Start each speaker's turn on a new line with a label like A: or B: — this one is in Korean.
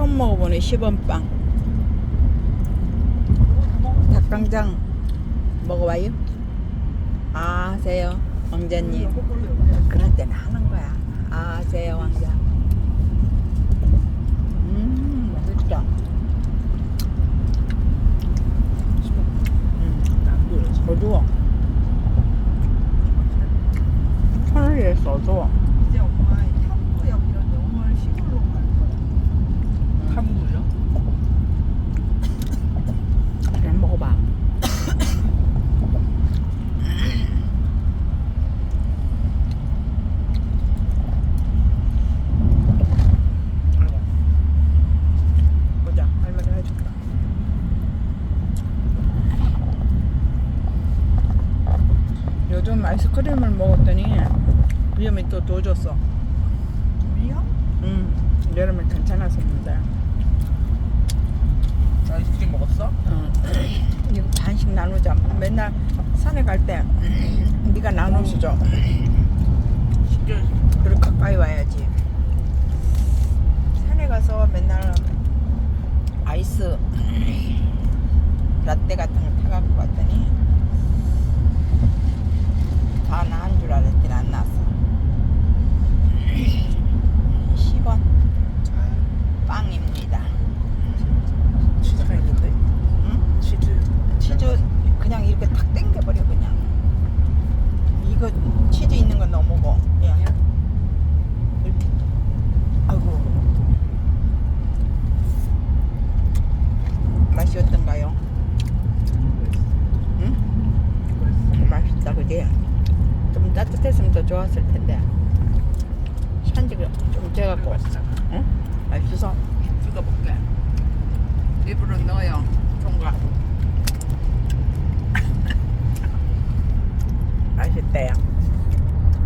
A: 처음 먹어보는 10원 빵. 닭강정 먹어봐요? 아, 하세요, 왕자님. 그럴 때는 하는 거야. 아, 하세요, 왕자. 음, 맛있다. 음, 어두워. 써줘.
B: 이제 엄마 탐구역이랑 영월 시골로 갈 거야.
C: 탐구요?
A: 그냥 먹어봐.
C: 아이고.
A: 보자. 할머니가 해줄까? 요즘 아이스크림을 먹었더니 위험이 또 도졌어.
B: 미역?
A: 음, 여름에 괜찮았었는데.
C: 아이스크림 먹었어?
A: 어, 이거 반씩 나누자. 맨날 산에 갈 때 네가 나눠주죠. 그리고 가까이 와야지. 산에 가서 맨날 아이스 라떼 같은 거 타갖고 왔더니 다 나은 줄 알았더니 안 나왔어. 10원 빵입니다.
C: 치즈가 있는데?
A: 응?
C: 치즈.
A: 치즈 그냥 이렇게 탁 땡겨버려 그냥. 이거 치즈 있는 건 너무 먹어. 야. 이렇게. 아이고. 맛이 어떤가요? 응? 맛있다 그지? 좀 따뜻했으면 더 좋았을 텐데. 산지가 좀 쪄갖고.
C: 맛있잖아.
A: 응? 맛있어.
C: 찍어볼게.
A: 입으로 넣어요. 총각. 맛있대요.